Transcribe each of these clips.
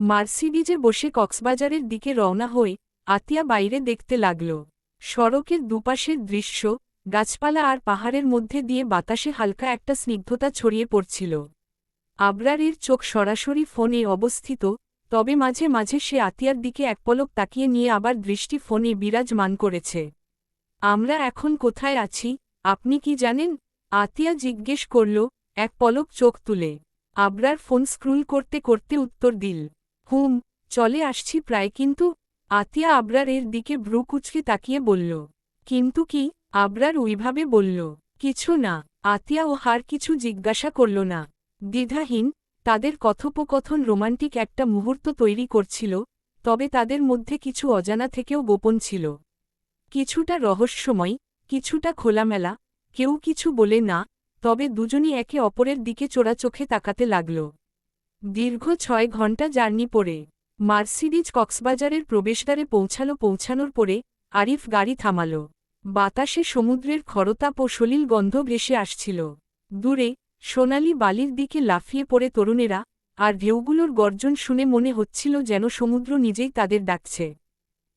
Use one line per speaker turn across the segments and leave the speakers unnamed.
মার্সিডিজে বসে কক্সবাজারের দিকে রওনা হয়ে আতিয়া বাইরে দেখতে লাগল। সড়কের দুপাশের দৃশ্য, গাছপালা আর পাহাড়ের মধ্যে দিয়ে বাতাসে হালকা একটা স্নিগ্ধতা ছড়িয়ে পড়ছিল। আবরারের চোখ সরাসরি ফোনে অবস্থিত, তবে মাঝে মাঝে সে আতিয়ার দিকে এক পলক তাকিয়ে নিয়ে আবার দৃষ্টি ফোনে বিরাজমান করেছে। আমরা এখন কোথায় আছি, আপনি কি জানেন? আতিয়া জিজ্ঞেস করল, এক পলক চোখ তুলে। আবরার ফোন স্ক্রুল করতে করতে উত্তর দিল হুম, চলে আসছি প্রায়, কিন্তু আতিয়া আবরার এর দিকে ভ্রু কুচকে তাকিয়ে বলল, কিন্তু কি? আবরার ওইভাবে বলল, কিছু না। আতিয়া ও হার কিছু জিজ্ঞাসা করল না। দ্বিধাহীন, তাদের কথোপকথন রোমান্টিক একটা মুহূর্ত তৈরি করছিল, তবে তাদের মধ্যে কিছু অজানা থেকেও গোপন ছিল। কিছুটা রহস্যময়, কিছুটা খোলামেলা, কেউ কিছু বলে না, তবে দুজনই একে অপরের দিকে চোরা চোখে তাকাতে লাগল। দীর্ঘ ছয় ঘণ্টা জার্নি পরে মার্সিডিজ কক্সবাজারের প্রবেশদ্বারে পৌঁছালো, পৌঁছানোর পরে আরিফ গাড়ি থামাল। বাতাসে সমুদ্রের খরতাপ ও সলিল গন্ধ ভেসে আসছিল। দূরে সোনালি বালির দিকে লাফিয়ে পড়ে তরুণেরা, আর ঢেউগুলোর গর্জন শুনে মনে হচ্ছিল যেন সমুদ্র নিজেই তাদের ডাকছে।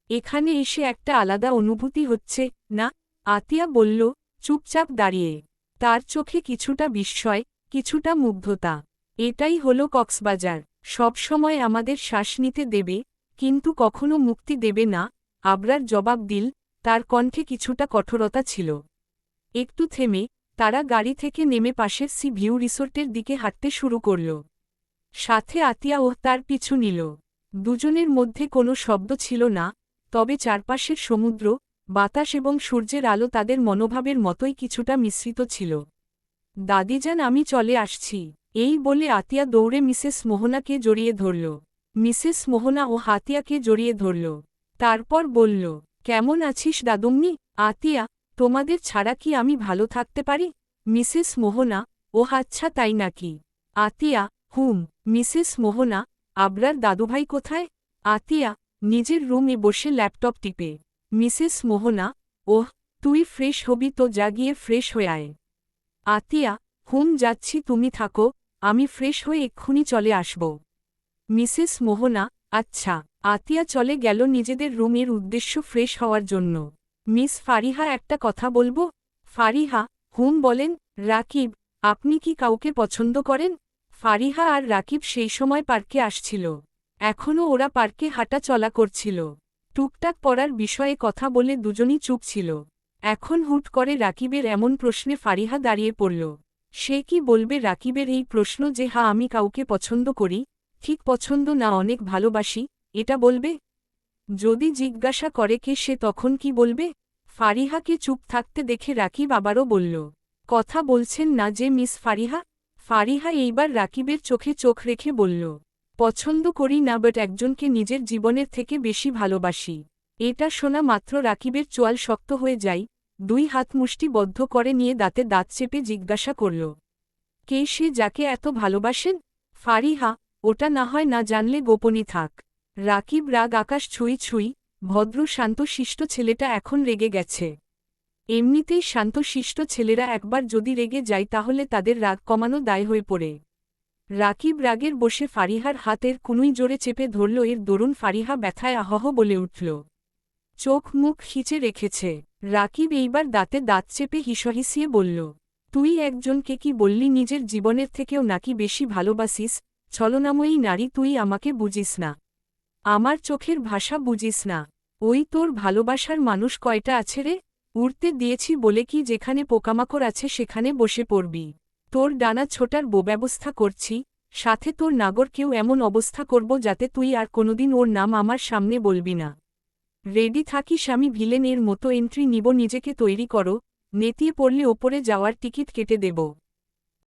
এখানে এসে একটা আলাদা অনুভূতি হচ্ছে, না? আতিয়া বলল, চুপচাপ দাঁড়িয়ে। তার চোখে কিছুটা বিস্ময়, কিছুটা মুগ্ধতা। এটাই হল কক্সবাজার। সবসময় আমাদের শ্বাস নিতে দেবে, কিন্তু কখনো মুক্তি দেবে না, আবরার জবাব দিল, তার কণ্ঠে কিছুটা কঠোরতা ছিল। একটু থেমে, তারা গাড়ি থেকে নেমে পাশের সি ভিউ রিসোর্টের দিকে হাঁটতে শুরু করল। সাথে আতিয়া ওহ তার পিছু নিল। দুজনের মধ্যে কোনো শব্দ ছিল না, তবে চারপাশের সমুদ্র, বাতাস এবং সূর্যের আলো তাদের মনোভাবের মতোই কিছুটা মিশ্রিত ছিল। দাদিজান, আমি চলে আসছি। এই বলে আতিয়া দৌড়ে মিসেস মোহনাকে জড়িয়ে ধরল। মিসেস মোহনা ও হাতিয়াকে জড়িয়ে ধরল। তারপর বলল, কেমন আছিস দাদুম্নি? আতিয়া, তোমাদের ছাড়া কি আমি ভালো থাকতে পারি? মিসেস মোহনা, ও আচ্ছা তাই নাকি? আতিয়া, হুম, মিসেস মোহনা, আবরার দাদুভাই কোথায়? আতিয়া, নিজের রুমে বসে ল্যাপটপ টিপে। মিসেস মোহনা, ওহ, তুই ফ্রেশ হবি তো জাগিয়ে ফ্রেশ হয়ে আয়। আতিয়া, হুম, যাচ্ছি, তুমি থাকো। আমি ফ্রেশ হয়ে এক্ষুনি চলে আসব। মিসেস মোহনা আচ্ছা আতিয়া চলে গেল নিজেদের রুমের উদ্দেশ্য ফ্রেশ হওয়ার জন্য। মিস ফারিহা একটা কথা বলব? ফারিহা, হুম বলেন, রাকিব, আপনি কি কাউকে পছন্দ করেন? ফারিহা আর রাকিব সেই সময় পার্কে আসছিল। এখনও ওরা পার্কে হাঁটা চলা করছিল। টুকটাক পড়ার বিষয়ে কথা বলে দুজনই চুপ ছিল। এখন হুট করে রাকিবের এমন প্রশ্নে ফারিহা দাঁড়িয়ে পড়ল। সে কি বলবে রাকিবের এই প্রশ্ন যে, হা, আমি কাউকে পছন্দ করি, ঠিক পছন্দ না, অনেক ভালোবাসি, এটা বলবে? যদি জিজ্ঞাসা করে কে, সে তখন কি বলবে? ফারিহাকে চুপ থাকতে দেখে রাকিব আবারও বলল, কথা বলছেন না যে, মিস ফারিহা? ফারিহা এইবার রাকিবের চোখে চোখ রেখে বলল, পছন্দ করি না, বাট একজনকে নিজের জীবনের থেকে বেশি ভালোবাসি। এটা শোনা মাত্র রাকিবের চোয়াল শক্ত হয়ে যায় দুই হাত মুষ্টি বদ্ধ করে নিয়ে দাঁতে দাঁত চেপে জিজ্ঞাসা করল, কে সে যাকে এত ভালোবাসেন? ফারিহা, ওটা না হয় না জানলে গোপনই থাক। রাকিব, রাগ, আকাশ, ছুঁই ছুঁই, ভদ্র শান্তশিষ্ট ছেলেটা এখন রেগে গেছে। এমনিতেই শান্তশিষ্ট ছেলেরা একবার যদি রেগে যায় তাহলে তাদের রাগ কমানো দায় হয়ে পড়ে। রাকিব, রাগের বসে ফারিহার হাতের কুনুই জোরে চেপে ধরল, এর দরুন ফারিহা ব্যথায় আহহ বলে উঠল। চোখ মুখ খিচে রেখেছে। রাকিব এইবার দাঁতে দাঁত চেপে হিসহিসিয়ে বলল, তুই একজনকে কি বললি নিজের জীবনের থেকেও নাকি বেশি ভালোবাসিস? ছলনাময়ী নারী, তুই আমাকে বুঝিস না। আমার চোখের ভাষা বুঝিস না। ওই তোর ভালোবাসার মানুষ কয়টা আছে রে? উড়তে দিয়েছি বলে কি যেখানে পোকামাকড় আছে সেখানে বসে পড়বি। তোর ডানা ছোটার ব্যবস্থা করছি, সাথে তোর নাগরকেও এমন অবস্থা করব যাতে তুই আর কোনোদিন ওর নাম আমার সামনে বলবি না। রেডি থাকিস আমি ভিলেনের মতো এন্ট্রি নিব, নিজেকে তৈরি করো, নেতিয়ে পড়লে ওপরে যাওয়ার টিকিট কেটে দেব।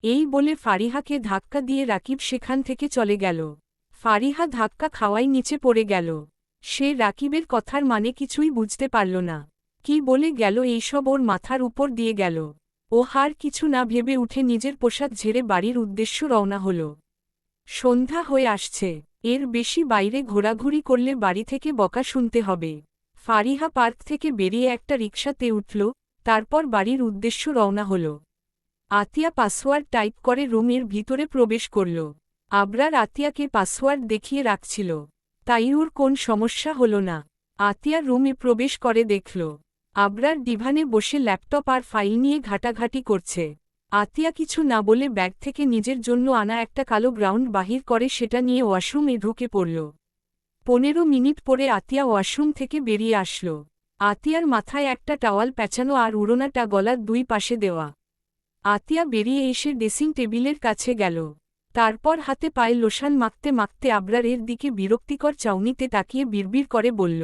এই বলে ফারিহাকে ধাক্কা দিয়ে রাকিব সেখান থেকে চলে গেল। ফারিহা ধাক্কা খাওয়াই নিচে পড়ে গেল। সে রাকিবের কথার মানে কিছুই বুঝতে পারল না। কি বলে গেল, এইসব ওর মাথার উপর দিয়ে গেল। ও হার কিছু না ভেবে উঠে নিজের পোশাক ঝেড়ে বাড়ির উদ্দেশ্য রওনা হল। সন্ধ্যা হয়ে আসছে। এর বেশি বাইরে ঘোরাঘুরি করলে বাড়ি থেকে বকা শুনতে হবে। ফারিহা পার্ক থেকে বেরিয়ে একটা রিকশাতে উঠল, তারপর বাড়ির উদ্দেশ্য রওনা হল। আতিয়া পাসওয়ার্ড টাইপ করে রুমের ভিতরে প্রবেশ করল। আবরার আতিয়াকে পাসওয়ার্ড দেখিয়ে রাখছিল। তাই ওর কোন সমস্যা হল না। আতিয়া রুমে প্রবেশ করে দেখল। আবরার ডিভানে বসে ল্যাপটপ আর ফাইল নিয়ে ঘাটাঘাটি করছে। আতিয়া কিছু না বলে ব্যাগ থেকে নিজের জন্য আনা একটা কালো গ্রাউন্ড বাহির করে সেটা নিয়ে ওয়াশরুমে ঢুকে পড়ল। পনেরো মিনিট পরে আতিয়া ওয়াশরুম থেকে বেরিয়ে আসল। আতিয়ার মাথায় একটা টাওয়াল প্যাঁচানো আর উড়োনাটা গলার দুই পাশে দেওয়া। আতিয়া বেরিয়ে এসে ড্রেসিং টেবিলের কাছে গেল। তারপর হাতে পায়ে লোশান মাখতে মাখতে আবরারের দিকে বিরক্তিকর চাউনিতে তাকিয়ে বিড়বিড় করে বলল,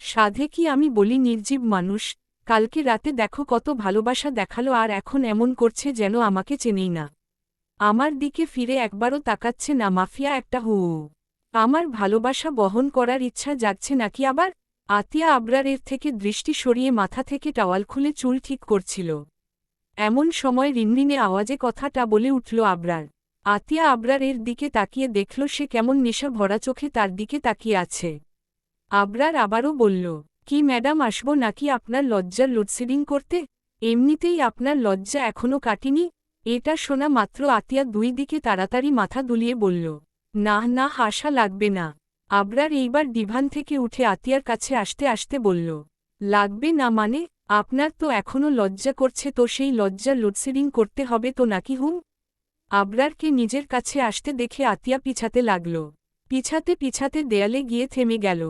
সাধে কি আমি বলি নির্জীব মানুষ? কালকে রাতে দেখো কত ভালোবাসা দেখাল আর এখন এমন করছে যেন আমাকে চেনেই না। আমার দিকে ফিরে একবারও তাকাচ্ছে না মাফিয়া একটা হু। আমার ভালোবাসা বহন করার ইচ্ছা জাগছে নাকি আবার? আতিয়া আবরারের থেকে দৃষ্টি সরিয়ে মাথা থেকে টাওয়াল খুলে চুল ঠিক করছিল। এমন সময় রিনরিনে আওয়াজে কথাটা বলে উঠল আবরার। আতিয়া আবরারের দিকে তাকিয়ে দেখল সে কেমন নেশা ভরা চোখে তার দিকে তাকিয়ে আছে। আবরার আবারও বলল কি ম্যাডাম আসব নাকি আপনার লজ্জার লোডশেডিং করতে? এমনিতেই আপনার লজ্জা এখনও কাটিনি। এটা শোনা মাত্র আতিয়া দুই দিকে তাড়াতাড়ি মাথা দুলিয়ে বলল, না না হাসা লাগবে না। আবরার এইবার ডিভান থেকে উঠে আতিয়ার কাছে আসতে আসতে বলল, লাগবে না মানে? আপনার তো এখনও লজ্জা করছে তো সেই লজ্জা লোডশেডিং করতে হবে তো নাকি হুম? আবরারকে নিজের কাছে আসতে দেখে আতিয়া পিছাতে লাগল। পিছাতে পিছাতে দেয়ালে গিয়ে থেমে গেল।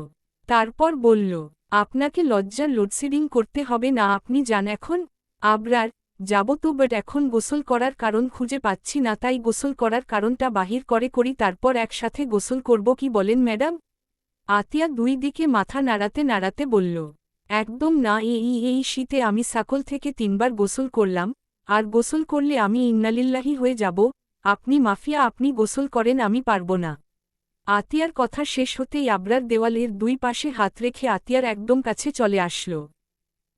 তারপর বলল আপনাকে লজ্জার লোডশেডিং করতে হবে না, আপনি যান। এখন আবরার যাব তো বাট এখন গোসল করার কারণ খুঁজে পাচ্ছি না, তাই গোসল করার কারণটা বাহির করে করি, তারপর একসাথে গোসল করব, কি বলেন ম্যাডাম? আতিয়া দুই দিকে মাথা নাড়াতে নাড়াতে বলল, একদম না এই এই শীতে আমি সাকল থেকে তিনবার গোসল করলাম, আর গোসল করলে আমি ইন্নালিল্লাহি হয়ে যাব, আপনি মাফিয়া, আপনি গোসল করেন, আমি পারব না। আতিয়ার কথা শেষ হতেই আবরার দেওয়ালের দুই পাশে হাত রেখে আতিয়ার একদম কাছে চলে আসল।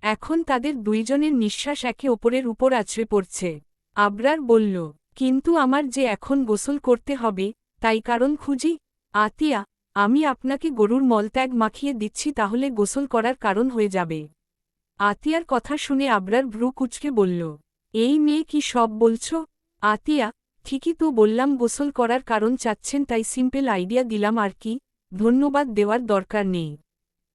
এখন তাদের দুইজনের নিঃশ্বাস একে ওপরের উপর আছড়ে পড়ছে। আবরার বলল, কিন্তু আমার যে এখন গোসল করতে হবে, তাই কারণ খুঁজি। আতিয়া, আমি আপনাকে গরুর মলত্যাগ মাখিয়ে দিচ্ছি, তাহলে গোসল করার কারণ হয়ে যাবে। আতিয়ার কথা শুনে আবরার ভ্রু কুচকে বলল, এই মেয়ে কি সব বলছ? আতিয়া ঠিকই তো বললাম গোসল করার কারণ চাচ্ছেন তাই সিম্পল আইডিয়া দিলাম আর কি, ধন্যবাদ দেওয়ার দরকার নেই।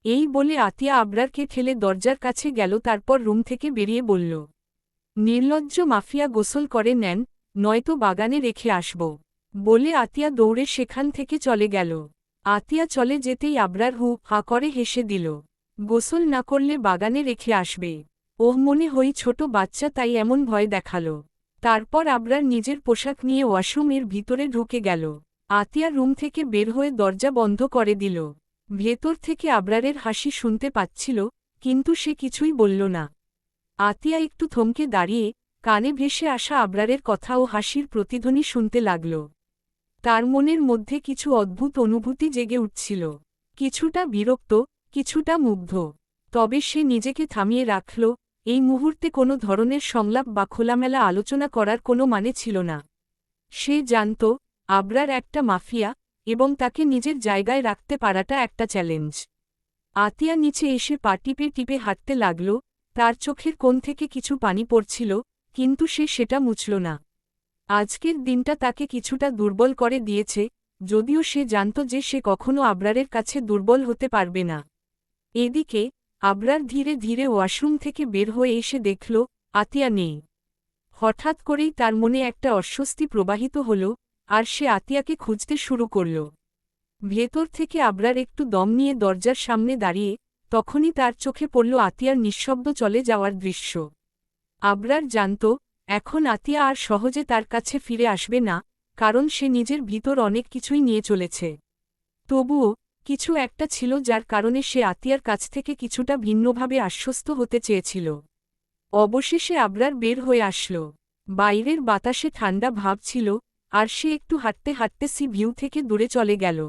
এই বলে আতিয়া আবরারকে ঠেলে দরজার কাছে গেল তারপর রুম থেকে বেরিয়ে বলল, নির্লজ্জ মাফিয়া গোসল করে নেন, নয়তো বাগানে রেখে আসব। বলে আতিয়া দৌড়ে সেখান থেকে চলে গেল। আতিয়া চলে যেতেই আবরার হু হা করে হেসে দিল, গোসল না করলে বাগানে রেখে আসবে। ওহ মনে হই ছোট বাচ্চা তাই এমন ভয় দেখাল। তারপর আবরার নিজের পোশাক নিয়ে ওয়াশরুমের ভিতরে ঢুকে গেল। আতিয়া রুম থেকে বের হয়ে দরজা বন্ধ করে দিল। ভেতর থেকে আবরারের হাসি শুনতে পাচ্ছিল, কিন্তু সে কিছুই বলল না। আতিয়া একটু থমকে দাঁড়িয়ে, কানে ভেসে আসা আবরারের কথা ও হাসির প্রতিধ্বনি শুনতে লাগল। তার মনের মধ্যে কিছু অদ্ভুত অনুভূতি জেগে উঠছিল। কিছুটা বিরক্ত, কিছুটা মুগ্ধ। তবে সে নিজেকে থামিয়ে রাখল এই মুহূর্তে কোনো ধরনের সংলাপ বা খোলামেলা আলোচনা করার কোনো মানে ছিল না। সে জানত, আবরার একটা মাফিয়া এবং তাকে নিজের জায়গায় রাখতে পারাটা একটা চ্যালেঞ্জ। আতিয়া নিচে এসে পা টিপে টিপে হাঁটতে লাগল, তার চোখের কোণ থেকে কিছু পানি পড়ছিল, কিন্তু সে সেটা মুছল না। আজকের দিনটা তাকে কিছুটা দুর্বল করে দিয়েছে, যদিও সে জানত যে সে কখনো আবরারের কাছে দুর্বল হতে পারবে না। এদিকে আবরার ধীরে ধীরে ওয়াশরুম থেকে বের হয়ে এসে দেখল, আতিয়া নেই। হঠাৎ করেই তার মনে একটা অস্বস্তি প্রবাহিত হল, আর সে আতিয়াকে খুঁজতে শুরু করল। ভেতর থেকে আবরার একটু দম নিয়ে দরজার সামনে দাঁড়িয়ে, তখনই তার চোখে পড়ল আতিয়ার নিঃশব্দ চলে যাওয়ার দৃশ্য। আবরার জানত, এখন আতিয়া আর সহজে তার কাছে ফিরে আসবে না, কারণ সে নিজের ভিতর অনেক কিছুই নিয়ে চলেছে। তবুও কিছু একটা ছিল যার কারণে সে আতিয়ার কাছ থেকে কিছুটা ভিন্নভাবে আশ্বস্ত হতে চেয়েছিল। অবশেষে আবরার বের হয়ে আসল। বাইরের বাতাসে ঠান্ডা ভাব ছিল, আর সে একটু হাঁটতে হাঁটতে সি ভিউ থেকে দূরে চলে গেল।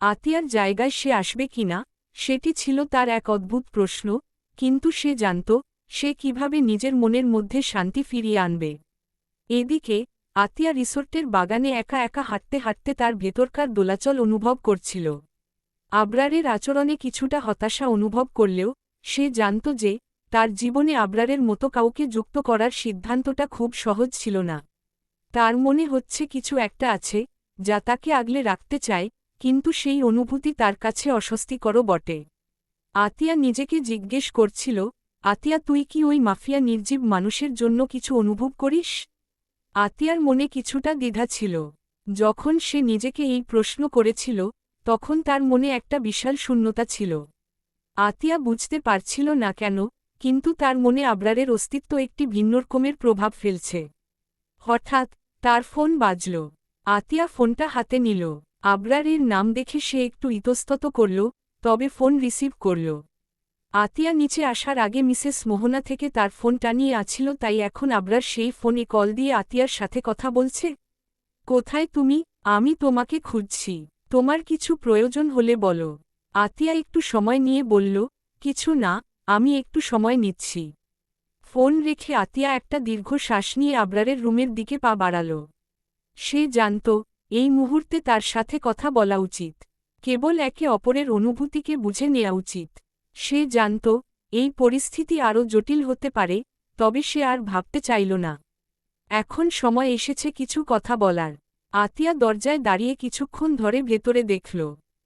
আতিয়ার জায়গায় সে আসবে কিনা সেটি ছিল তার এক অদ্ভুত প্রশ্ন, কিন্তু সে জানত, সে কীভাবে নিজের মনের মধ্যে শান্তি ফিরিয়ে আনবে। এদিকে, আতিয়া রিসোর্টের বাগানে একা একা হাঁটতে হাঁটতে তার ভেতরকার দোলাচল অনুভব করছিল। আবরারের আচরণে কিছুটা হতাশা অনুভব করলেও, সে জানত যে, তার জীবনে আবরারের মতো কাউকে যুক্ত করার সিদ্ধান্তটা খুব সহজ ছিল না। তার মনে হচ্ছে কিছু একটা আছে, যা তাকে আগলে রাখতে চায়, কিন্তু সেই অনুভূতি তার কাছে অস্বস্তিকরও বটে। আতিয়া নিজেকে জিজ্ঞেস করছিল, আতিয়া, তুই কি ওই মাফিয়া নির্জীব মানুষের জন্য কিছু অনুভব করিস? আতিয়ার মনে কিছুটা দ্বিধা ছিল। যখন সে নিজেকে এই প্রশ্ন করেছিল তখন তার মনে একটা বিশাল শূন্যতা ছিল। আতিয়া বুঝতে পারছিল না কেন, কিন্তু তার মনে আবরারের অস্তিত্ব একটি ভিন্নরকমের প্রভাব ফেলছে। হঠাৎ, তার ফোন বাজল। আতিয়া ফোনটা হাতে নিল। আবরারের নাম দেখে সে একটু ইতস্তত করল, তবে ফোন রিসিভ করল। আতিয়া নিচে আসার আগে মিসেস মোহনা থেকে তার ফোনটা নিয়ে আছিল, তাই এখন আবরার সেই ফোনে কল দিয়ে আতিয়ার সাথে কথা বলছে, কোথায় তুমি? আমি তোমাকে খুঁজছি। তোমার কিছু প্রয়োজন হলে বলো। আতিয়া একটু সময় নিয়ে বলল, কিছু না, আমি একটু সময় নিচ্ছি। ফোন রেখে আতিয়া একটা দীর্ঘ শ্বাস নিয়ে আবরারের রুমের দিকে পা বাড়াল। সে জানত, এই মুহূর্তে তার সাথে কথা বলা উচিত। কেবল একে অপরের অনুভূতিকে বুঝে নেওয়া উচিত। সে জানত, এই পরিস্থিতি আরও জটিল হতে পারে, তবে সে আর ভাবতে চাইল না। এখন সময় এসেছে কিছু কথা বলার। আতিয়া দরজায় দাঁড়িয়ে কিছুক্ষণ ধরে ভেতরে দেখল,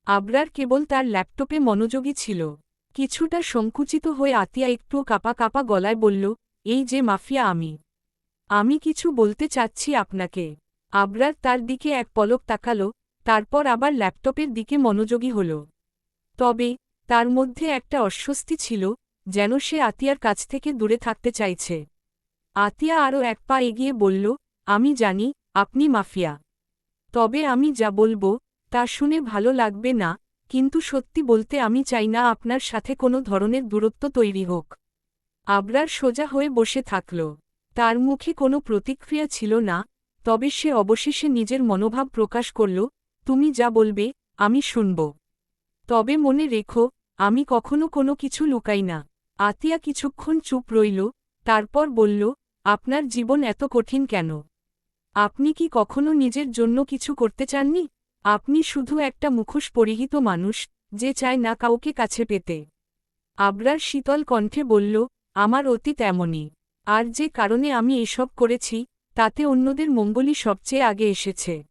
আবরার কেবল তার ল্যাপটপে মনোযোগী ছিল। কিছুটা সংকুচিত হয়ে আতিয়া একটু কাপা কাপা গলায় বলল, এই যে মাফিয়া আমি। আমি কিছু বলতে চাচ্ছি আপনাকে। আবরার তার দিকে এক পলক তাকাল, তারপর আবার ল্যাপটপের দিকে মনোযোগী হল। তবে তার মধ্যে একটা অস্বস্তি ছিল, যেন সে আতিয়ার কাছ থেকে দূরে থাকতে চাইছে। আতিয়া আরও এক পা এগিয়ে বলল, আমি জানি, আপনি মাফিয়া। তবে আমি যা বলব, তা শুনে ভালো লাগবে না, কিন্তু সত্যি বলতে আমি চাই না আপনার সাথে কোনো ধরনের দূরত্ব তৈরি হোক। আবরার সোজা হয়ে বসে থাকল। তার মুখে কোনো প্রতিক্রিয়া ছিল না, তবে সে অবশেষে নিজের মনোভাব প্রকাশ করল, তুমি যা বলবে, আমি শুনব। তবে মনে রেখো, আমি কখনো কোনো কিছু লুকাই না। আতিয়া কিছুক্ষণ চুপ রইল, তারপর বলল, আপনার জীবন এত কঠিন কেন? আপনি কি কখনো নিজের জন্য কিছু করতে চাননি? আপনি শুধু একটা মুখোশ পরিহিত মানুষ, যে চায় না কাউকে কাছে পেতে। আবরার শীতল কণ্ঠে বলল, আমার অতীত এমনই। আর যে কারণে আমি এসব করেছি, তাতে অন্যদের মঙ্গলই সবচেয়ে আগে এসেছে।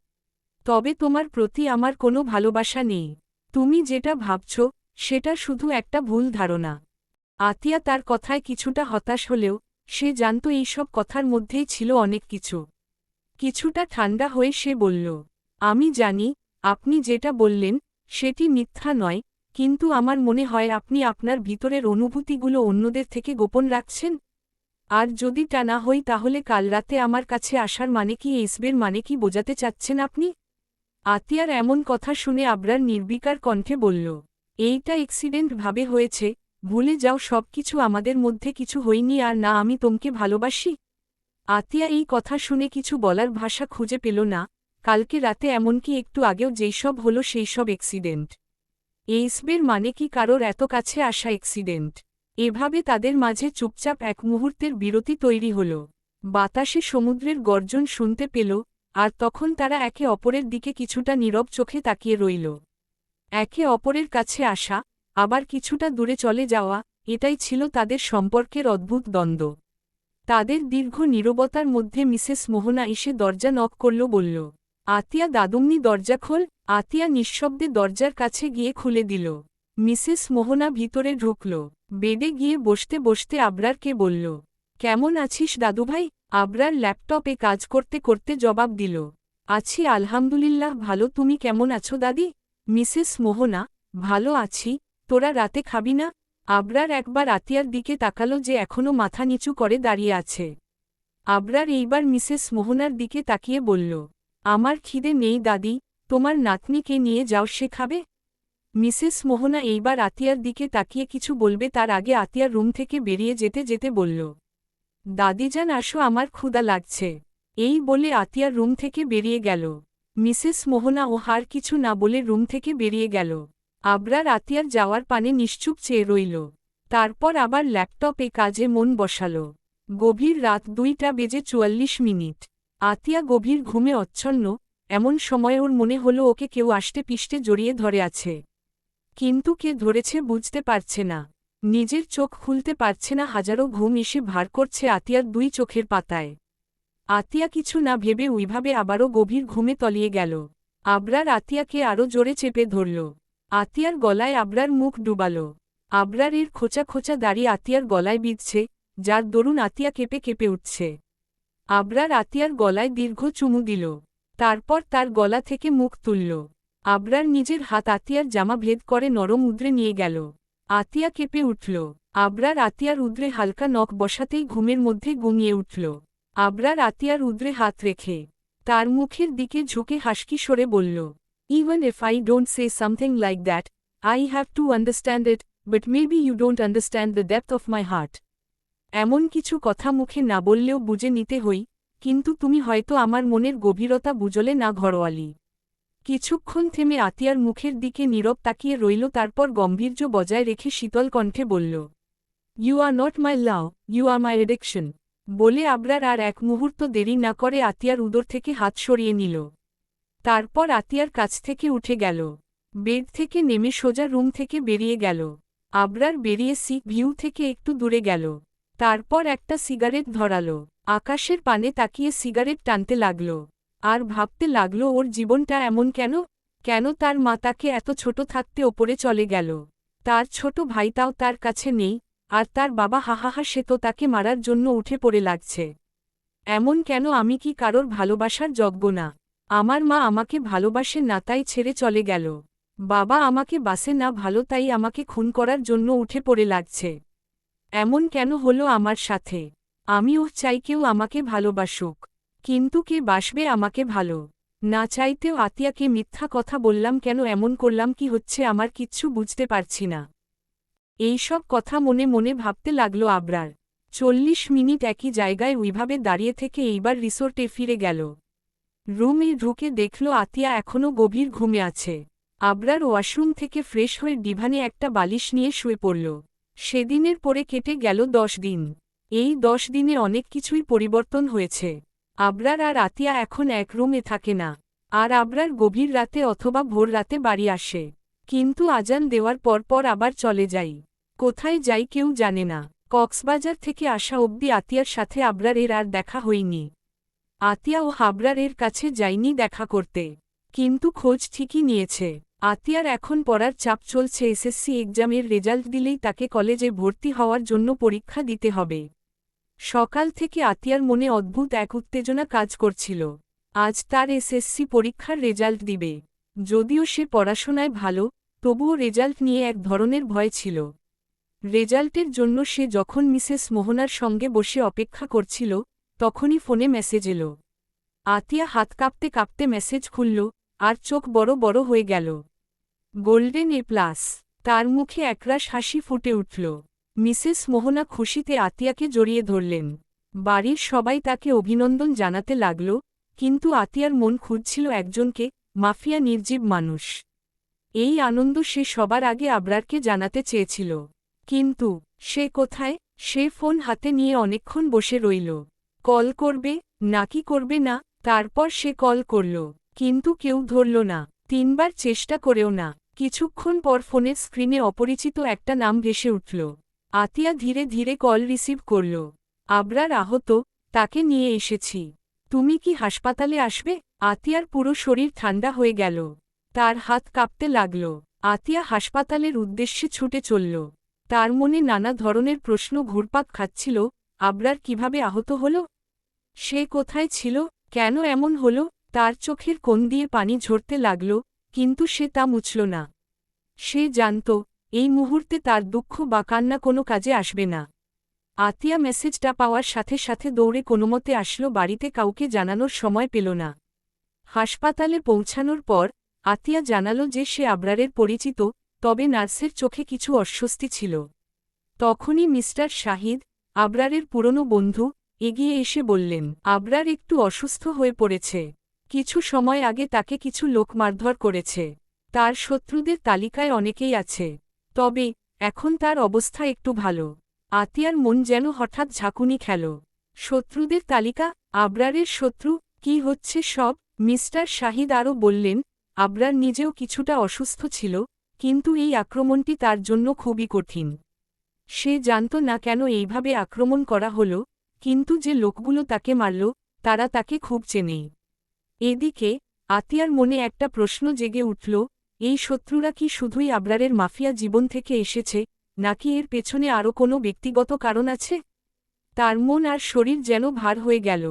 তবে তোমার প্রতি আমার কোনো ভালোবাসা নেই। তুমি যেটা ভাবছ, সেটা শুধু একটা ভুল ধারণা। আতিয়া তার কথায় কিছুটা হতাশ হলেও, সে জানত এইসব কথার মধ্যেই ছিল অনেক কিছু। কিছুটা ঠান্ডা হয়ে সে বলল, আমি জানি, আপনি যেটা বললেন, সেটি মিথ্যা নয়, কিন্তু আমার মনে হয় আপনি আপনার ভিতরের অনুভূতিগুলো অন্যদের থেকে গোপন রাখছেন। আর যদি টা না হই তাহলে কাল রাতে আমার কাছে আসার মানে কি, এসবের মানে কি বোঝাতে চাচ্ছেন আপনি? আতিয়ার এমন কথা শুনে আবরার নির্বিকার কণ্ঠে বলল, এইটা এক্সিডেন্ট ভাবে হয়েছে, ভুলে যাও সব কিছু আমাদের মধ্যে কিছু হয়নি আর না আমি তোমকে ভালোবাসি। আতিয়া এই কথা শুনে কিছু বলার ভাষা খুঁজে পেল না, কালকে রাতে এমনকি একটু আগেও যেই সব হল সেই সব এক্সিডেন্ট এইসবের মানে কি কারোর এত কাছে আসা এক্সিডেন্ট এভাবে তাদের মাঝে চুপচাপ এক মুহূর্তের বিরতি তৈরি হল। বাতাসে সমুদ্রের গর্জন শুনতে পেল, আর তখন তারা একে অপরের দিকে কিছুটা নীরব চোখে তাকিয়ে রইল। একে অপরের কাছে আসা, আবার কিছুটা দূরে চলে যাওয়া, এটাই ছিল তাদের সম্পর্কের অদ্ভুত দ্বন্দ্ব। তাদের দীর্ঘ নীরবতার মধ্যে মিসেস মোহনা এসে দরজা নক করল, বলল, আতিয়া দাদুমনি দরজা খোল। আতিয়া নিঃশব্দে দরজার কাছে গিয়ে খুলে দিল। মিসেস মোহনা ভিতরে ঢুকল। বেডে গিয়ে বসতে বসতে আবরারকে বলল, কেমন আছিস দাদুভাই? আবরার ল্যাপটপে কাজ করতে করতে জবাব দিল, আছি আলহামদুলিল্লাহ, ভালো। তুমি কেমন আছো দাদি? মিসেস মোহনা, ভালো আছি। তোরা রাতে খাবি না? আবরার একবার আতিয়ার দিকে তাকালো যে এখনও মাথা নিচু করে দাঁড়িয়ে আছে। আবরার এইবার মিসেস মোহনার দিকে তাকিয়ে বলল, আমার খিদে নেই দাদি, তোমার নাতনিকে নিয়ে যাও, সে খাবে? মিসেস মোহনা এইবার আতিয়ার দিকে তাকিয়ে কিছু বলবে, তার আগে আতিয়ার রুম থেকে বেরিয়ে যেতে যেতে বলল, দাদি দাদিজান আসো, আমার ক্ষুদা লাগছে। এই বলে আতিয়ার রুম থেকে বেরিয়ে গেল। মিসেস মোহনা ও হার কিছু না বলে রুম থেকে বেরিয়ে গেল। আবরার আতিয়ার যাওয়ার পানে নিশ্চুপ চেয়ে রইল। তারপর আবার ল্যাপটপে কাজে মন বসাল। গভীর রাত দুইটা বেজে চুয়াল্লিশ মিনিট। আতিয়া গভীর ঘুমে অচ্ছন্ন, এমন সময় ওর মনে হল ওকে কেউ আষ্টে পিষ্টে জড়িয়ে ধরে আছে। কিন্তু কে ধরেছে বুঝতে পারছে না। নিজের চোখ খুলতে পারছে না হাজারো ঘুম এসে ভার করছে আতিয়ার দুই চোখের পাতায়। আতিয়া কিছু না ভেবে ওইভাবে আবারও গভীর ঘুমে তলিয়ে গেল। আবরার আতিয়াকে আরও জোরে চেপে ধরল। আতিয়ার গলায় আবরার মুখ ডুবাল। আবরার এর খোঁচা খোঁচা দাড়ি আতিয়ার গলায় বিঁধছে, যার দরুন আতিয়া কেঁপে কেঁপে উঠছে। আবরার আতিয়ার গলায় দীর্ঘ চুমু দিল। তারপর তার গলা থেকে মুখ তুলল। আবরার নিজের হাত আতিয়ার জামা ভেদ করে নরম উদ্রে নিয়ে গেল। আতিয়া কেঁপে উঠল। আবরার আতিয়ার উদ্রে হালকা নখ বসাতেই ঘুমের মধ্যে গুমিয়ে উঠল। আবরার আতিয়ার উদ্রে হাত রেখে, তার মুখের দিকে ঝুঁকে হাসকি সরে বলল even if I don't say something like that I have to understand it but maybe you don't understand the depth of my heart এমন কিছু কথা মুখে না বললেও বুঝে নিতে হই, কিন্তু তুমি হয়তো আমার মনের গভীরতা বুঝলে না ঘরোয়ালি। কিছুক্ষণ থেমে আতিয়ার মুখের দিকে নীরব তাকিয়ে রইল, তারপর গম্ভীর্য বজায় রেখে শীতল কণ্ঠে বলল ইউ আর নট মাই লাও ইউ আর মাই এডিকশন বলে আবরার আর এক মুহূর্ত দেরি না করে আতিয়ার উদর থেকে হাত সরিয়ে নিল। তারপর আতিয়ার কাছ থেকে উঠে গেল। বেড থেকে নেমে সোজা রুম থেকে বেরিয়ে গেল। আবরার বেরিয়ে সি ভিউ থেকে একটু দূরে গেল। তারপর একটা সিগারেট ধরাল। আকাশের পানে তাকিয়ে সিগারেট টানতে লাগল। আর ভাবতে লাগল, ওর জীবনটা এমন কেন? কেন তার মা তাকে এত ছোট থাকতে ওপরে চলে গেল? তার ছোট ভাই তাও তার কাছে নেই, আর তার বাবা হাহাহা সে তো তাকে মারার জন্য উঠে পড়ে লাগছে। এমন কেন? আমি কি কারোর ভালোবাসার যজ্ঞ না? আমার মা আমাকে ভালোবাসে না, তাই ছেড়ে চলে গেল। বাবা আমাকে বাসে না, ভালো, তাই আমাকে খুন করার জন্য উঠে পড়ে লাগছে। এমন কেন হলো আমার সাথে? আমিও চাই কেউ আমাকে ভালোবাসুক। কিন্তু কে বাসবে আমাকে ভালো? না চাইতেও আতিয়াকে মিথ্যা কথা বললাম কেন, এমন করলাম কি হচ্ছে আমার কিচ্ছু বুঝতে পারছি না। এইসব কথা মনে মনে ভাবতে লাগল আবরার। চল্লিশ মিনিট একই জায়গায় ওইভাবে দাঁড়িয়ে থেকে এইবার রিসোর্টে ফিরে গেল। রুমে ঢুকে দেখল আতিয়া এখনও গভীর ঘুমে আছে। আবরার ওয়াশরুম থেকে ফ্রেশ হয়ে ডিভানে একটা বালিশ নিয়ে শুয়ে পড়ল। সেদিনের পরে কেটে গেল দশ দিন। এই দশ দিনে অনেক কিছুই পরিবর্তন হয়েছে। আবরার আর আতিয়া এখন এক রুমে থাকে না। আর আবরার গভীর রাতে অথবা ভোর রাতে বাড়ি আসে। কিন্তু আজান দেওয়ার পর পর আবার চলে যাই কোথায় যাই কেউ জানে না। কক্সবাজার থেকে আসা অবধি আতিয়ার সাথে আবরারের আর দেখা হয়নি। আতিয়া ও হাবরারের কাছে যায়নি দেখা করতে। কিন্তু খোঁজ ঠিকই নিয়েছে। আতিয়ার এখন পড়ার চাপ চলছে এসএসসি এক্সামের রেজাল্ট দিলেই তাকে কলেজে ভর্তি হওয়ার জন্য পরীক্ষা দিতে হবে। সকাল থেকে আতিয়ার মনে অদ্ভুত এক উত্তেজনা কাজ করছিল। আজ তার এসএসসি পরীক্ষার রেজাল্ট দিবে। যদিও সে পড়াশোনায় ভালো, তবুও রেজাল্ট নিয়ে এক ধরনের ভয় ছিল। রেজাল্টের জন্য সে যখন মিসেস মোহনার সঙ্গে বসে অপেক্ষা করছিল তখনই ফোনে মেসেজ এলো। আতিয়া হাত কাঁপতে কাঁপতে মেসেজ খুলল, আর চোখ বড় বড় হয়ে গেল। গোল্ডেন এ প্লাস তার মুখে একরাশ হাসি ফুটে উঠল। মিসেস মোহনা খুশিতে আতিয়াকে জড়িয়ে ধরলেন। বাড়ির সবাই তাকে অভিনন্দন জানাতে লাগল, কিন্তু আতিয়ার মন খুঁজছিল একজনকে, মাফিয়া নির্জীব মানুষ। এই আনন্দ সে সবার আগে আবরারকে জানাতে চেয়েছিল। কিন্তু, সে কোথায়? সে ফোন হাতে নিয়ে অনেকক্ষণ বসে রইল। কল করবে নাকি করবে না, তারপর সে কল করল, কিন্তু কেউ ধরল না, তিনবার চেষ্টা করেও না, কিছুক্ষণ পর ফোনের স্ক্রিনে অপরিচিত একটা নাম ভেসে উঠল, আতিয়া ধীরে ধীরে কল রিসিভ করল, আবরার আহত, তাকে নিয়ে এসেছি, তুমি কি হাসপাতালে আসবে? আতিয়ার পুরো শরীর ঠান্ডা হয়ে গেল, তার হাত কাঁপতে লাগল, আতিয়া হাসপাতালের উদ্দেশ্যে ছুটে চলল, তার মনে নানা ধরনের প্রশ্ন ঘুরপাক খাচ্ছিল আবরার কীভাবে আহত হল? সে কোথায় ছিল? কেন এমন হল? তার চোখের কোণ দিয়ে পানি ঝরতে লাগল, কিন্তু সে তা মুছল না। সে জানত, এই মুহূর্তে তার দুঃখ বা কান্না কোনো কাজে আসবে না। আতিয়া মেসেজটা পাওয়ার সাথে সাথে দৌড়ে কোনোমতে আসলো, বাড়িতে কাউকে জানানোর সময় পেল না। হাসপাতালে পৌঁছানোর পর, আতিয়া জানালো যে সে আবরারের পরিচিত, তবে নার্সের চোখে কিছু অস্বস্তি ছিল। তখনই মিস্টার শাহিদ আবরারের পুরনো বন্ধু এগিয়ে এসে বললেন, আবরার একটু অসুস্থ হয়ে পড়েছে। কিছু সময় আগে তাকে কিছু লোক মারধর করেছে। তার শত্রুদের তালিকায় অনেকেই আছে। তবে, এখন তার অবস্থা একটু ভালো। আতিয়ার মন যেন হঠাৎ ঝাঁকুনি খেল। শত্রুদের তালিকা, আবরারের শত্রু, কি হচ্ছে সব, মিস্টার শাহিদ আরও বললেন, আবরার নিজেও কিছুটা অসুস্থ ছিল, কিন্তু এই আক্রমণটি তার জন্য খুবই কঠিন। সে জানত না কেন এইভাবে আক্রমণ করা হল, কিন্তু যে লোকগুলো তাকে মারল, তারা তাকে খুব চেনেই এদিকে, আতিয়ার মনে একটা প্রশ্ন জেগে উঠল, এই শত্রুরা কি শুধুই আবরারের মাফিয়া জীবন থেকে এসেছে, নাকি এর পেছনে আরও কোনো ব্যক্তিগত কারণ আছে? তার মন আর শরীর যেন ভার হয়ে গেল।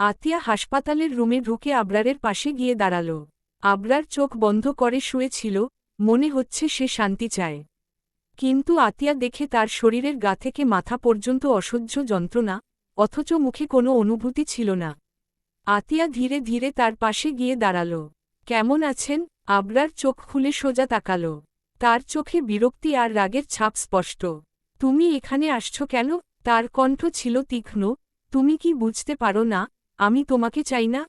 আতিয়া হাসপাতালের রুমে ঢুকে আবরারের পাশে গিয়ে দাঁড়াল। আবরার চোখ বন্ধ করে শুয়েছিল, মনে হচ্ছে সে শান্তি চায়। কিন্তু আতিয়া দেখে তার শরীরের গা থেকে মাথা পর্যন্ত অসহ্য যন্ত্রণা, অথচ মুখে কোনো অনুভূতি ছিল না। আতিয়া ধীরে ধীরে তার পাশে গিয়ে দাঁড়াল। কেমন আছেন? আবরার চোখ খুলে সোজা তাকাল। তার চোখে বিরক্তি আর রাগের ছাপ স্পষ্ট। তুমি এখানে আসছ কেন? তার কণ্ঠ ছিল তীক্ষ্ণ। তুমি কি বুঝতে পারো না? আমি তোমাকে চাই না।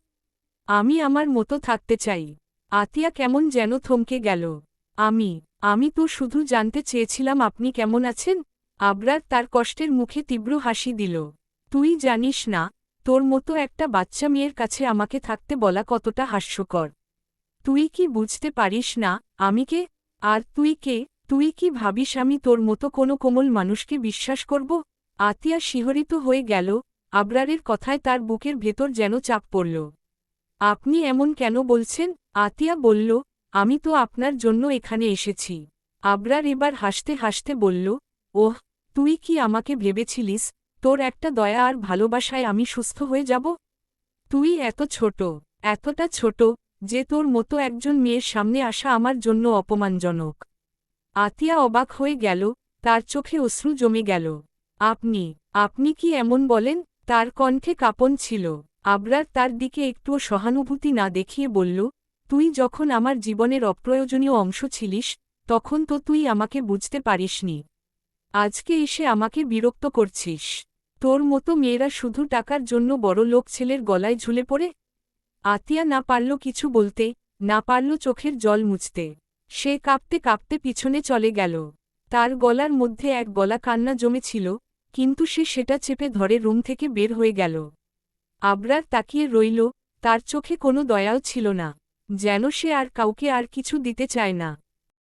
আমি আমার মতো থাকতে চাই। আতিয়া কেমন যেন থমকে গেল। আমি আমি তো শুধু জানতে চেয়েছিলাম আপনি কেমন আছেন? আবরার তার কষ্টের মুখে তীব্র হাসি দিল। তুই জানিস না, তোর মতো একটা বাচ্চা মেয়ের কাছে আমাকে থাকতে বলা কতটা হাস্যকর। তুই কি বুঝতে পারিস না, আমি কে? আর তুই কে? তুই কি ভাবিস আমি তোর মতো কোনো কোমল মানুষকে বিশ্বাস করব? আতিয়া শিহরিত হয়ে গেল, আবরারের কথায় তার বুকের ভেতর যেন চাপ পড়ল। আপনি এমন কেন বলছেন? আতিয়া বলল আমি তো আপনার জন্য এখানে এসেছি। আবরার এবার হাসতে হাসতে বলল, ওহ, তুই কি আমাকে ভেবেছিলিস? তোর একটা দয়া আর ভালোবাসায় আমি সুস্থ হয়ে যাব? তুই এত ছোট, এতটা ছোট, যে তোর মতো একজন মেয়ের সামনে আসা আমার জন্য অপমানজনক। আতিয়া অবাক হয়ে গেল, তার চোখে অশ্রু জমে গেল। আপনি আপনি কি এমন বলেন? তার কণ্ঠে কাঁপন ছিল। আবরার তার দিকে একটুও সহানুভূতি না দেখিয়ে বলল তুই যখন আমার জীবনের অপ্রয়োজনীয় অংশ ছিলিস, তখন তো তুই আমাকে বুঝতে পারিসনি। আজকে এসে আমাকে বিরক্ত করছিস। তোর মতো মেয়েরা শুধু টাকার জন্য বড় লোক ছেলের গলায় ঝুলে পড়ে? আতিয়া না পারল কিছু বলতে, না পারল চোখের জল মুছতে। সে কাঁপতে কাঁপতে পিছনে চলে গেল। তার গলার মধ্যে এক গলা কান্না জমেছিল, কিন্তু সে সেটা চেপে ধরে রুম থেকে বের হয়ে গেল। আবরার তাকিয়ে রইল, তার চোখে কোনো দয়াও ছিল না। যেন সে আর কাউকে আর কিছু দিতে চায় না।